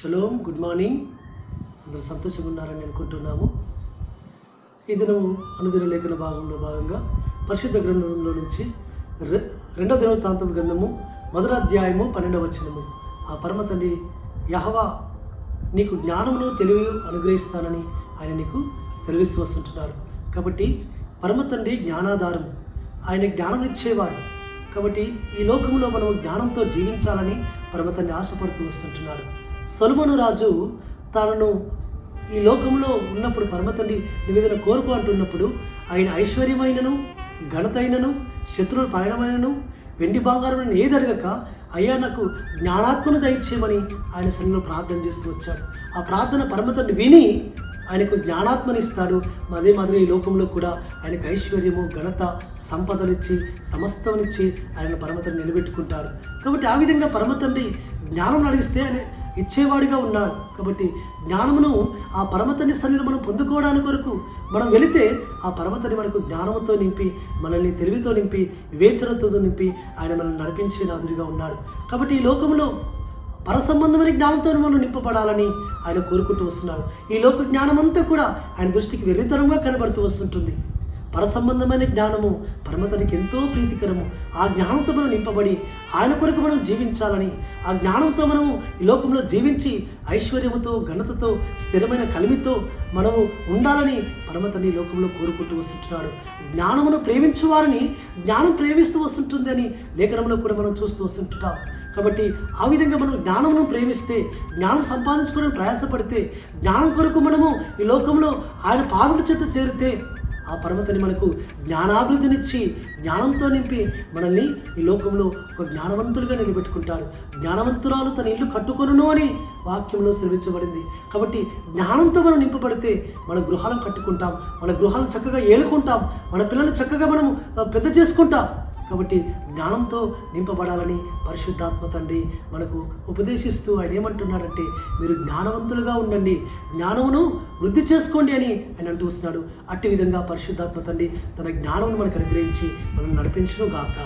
Shalom good morning. అందరూ సంతోషంగా ఉన్నారని అనుకుంటున్నాము. ఈ దినం అనుదిన లేఖన భాగంలో భాగంగా పరిశుద్ధ గ్రంథంలో నుంచి రె రెండో దినవృత్తాంతం గ్రంథము మొదటి అధ్యాయము పన్నెండవ వచనము. ఆ పరమ తండ్రి యహవా నీకు జ్ఞానమును తెలివి అనుగ్రహిస్తానని ఆయన నీకు సెలవిస్తూ వస్తుంటున్నాడు కాబట్టి పరమ తండ్రి జ్ఞానాధారం. ఆయన జ్ఞానం ఇచ్చేవాడు కాబట్టి ఈ లోకంలో మనం జ్ఞానంతో జీవించాలని పరమతండ్రి ఆశపడుతూ వస్తుంటున్నాడు. సొలమను రాజు తనను ఈ లోకంలో ఉన్నప్పుడు పరమతండ్రి నివేదన కోరుకు అంటున్నప్పుడు ఆయన ఐశ్వర్యమైనను ఘనతైనను శత్రువుల పయనమైనను వెండి బంగారం ఏది అడగక అయ్యా నాకు జ్ఞానాత్మను దయచేయమని ఆయన సన్నిలో ప్రార్థన చేస్తూ వచ్చాడు. ఆ ప్రార్థన పరమతండ్రి విని ఆయనకు జ్ఞానాత్మనిస్తాడు. అదే మాదిరి ఈ లోకంలో కూడా ఆయనకు ఐశ్వర్యము ఘనత సంపదలిచ్చి సమస్తమునిచ్చి ఆయన పరమతండ్రి నిలబెట్టుకుంటాడు. కాబట్టి ఆ విధంగా పరమతండ్రి జ్ఞానం నడిస్తే ఆయన ఇచ్చేవాడిగా ఉన్నాడు. కాబట్టి జ్ఞానమును ఆ పరమతని సన్నిధిలో మనం పొందుకోవడానికి కొరకు మనం వెళితే ఆ పరమతని మనకు జ్ఞానముతో నింపి మనల్ని తెలివితో నింపి వివేచనతో నింపి ఆయన మనల్ని నడిపించే నాదుడిగా ఉన్నాడు. కాబట్టి ఈ లోకంలో పరసంబంధమైన జ్ఞానంతో మనం నింపబడాలని ఆయన కోరుకుంటూ వస్తున్నాడు. ఈ లోక జ్ఞానమంతా కూడా ఆయన దృష్టికి వెర్రితరంగా కనబడుతూ వస్తుంటుంది. పరసంబంధమైన జ్ఞానము పరమతనికి ఎంతో ప్రీతికరము. ఆ జ్ఞానంతో మనం నింపబడి ఆయన కొరకు మనం జీవించాలని ఆ జ్ఞానంతో మనము ఈ లోకంలో జీవించి ఐశ్వర్యముతో ఘనతతో స్థిరమైన కలిమితో మనము ఉండాలని పరమతని ఈ లోకంలో కోరుకుంటూ వస్తుంటున్నాడు. జ్ఞానమును ప్రేమించు వారిని జ్ఞానం ప్రేమిస్తూ వస్తుంటుంది అని లేఖనంలో కూడా మనం చూస్తూ వస్తుంటున్నాం. కాబట్టి ఆ విధంగా మనం జ్ఞానమును ప్రేమిస్తే జ్ఞానం సంపాదించుకోవడానికి ప్రయాసపడితే జ్ఞానం కొరకు మనము ఈ లోకంలో ఆయన పాదముల చేత చేరితే ఆ పరమతని మనకు జ్ఞానాభివృద్ధినిచ్చి జ్ఞానంతో నింపి మనల్ని ఈ లోకంలో ఒక జ్ఞానవంతులుగా నిలబెట్టుకుంటాడు. జ్ఞానవంతురాలు తన ఇల్లు కట్టుకొనును అని వాక్యంలో సెలవించబడింది కాబట్టి జ్ఞానంతో మనం నింపబడితే మన గృహాలను కట్టుకుంటాం మన గృహాలను చక్కగా ఏలుకుంటాం మన పిల్లల్ని చక్కగా మనం పెద్ద చేసుకుంటాం కాబట్టి జ్ఞానంతో నింపబడాలని పరిశుద్ధాత్మ తండ్రి మనకు ఉపదేశిస్తూ ఆయన ఏమంటున్నాడంటే మీరు జ్ఞానవంతులుగా ఉండండి. జ్ఞానమును వృద్ధి చేసుకోండి అని ఆయన అంటూ వస్తున్నాడు. అట్టి విధంగా పరిశుద్ధాత్మ తండ్రి తన జ్ఞానమును మనకు అనుగ్రహించి మనం నడిపించును గాక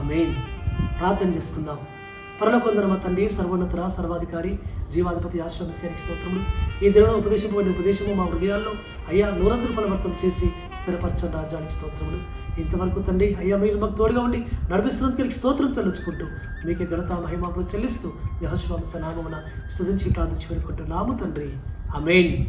ఆమేన్. ప్రార్థన చేసుకుందాం. పరలోకొందర తండ్రి సర్వోన్నతుల సర్వాధికారి జీవాధిపతి ఆశ్రమస్యానికి స్తోత్రములు. ఈ దిన ఉపదేశింపబడిన ఉపదేశము మా హృదయాల్లో అయ్యా నూరంతులు ఫలవర్తం చేసి స్థిరపరచని రాజ్యానికి స్తోత్రములు. ఇంతవరకు తండ్రి అయ్యా మీరు మాకు తోడుగా ఉండి నడిపిస్తున్నందుకు స్తోత్రం చల్లుచుకుంటూ మీకే ఘనత మహిమలు చెల్లిస్తూ యహస్వామి నామమున స్థుతించి ప్రార్థించి నాము తండ్రి. అమేన్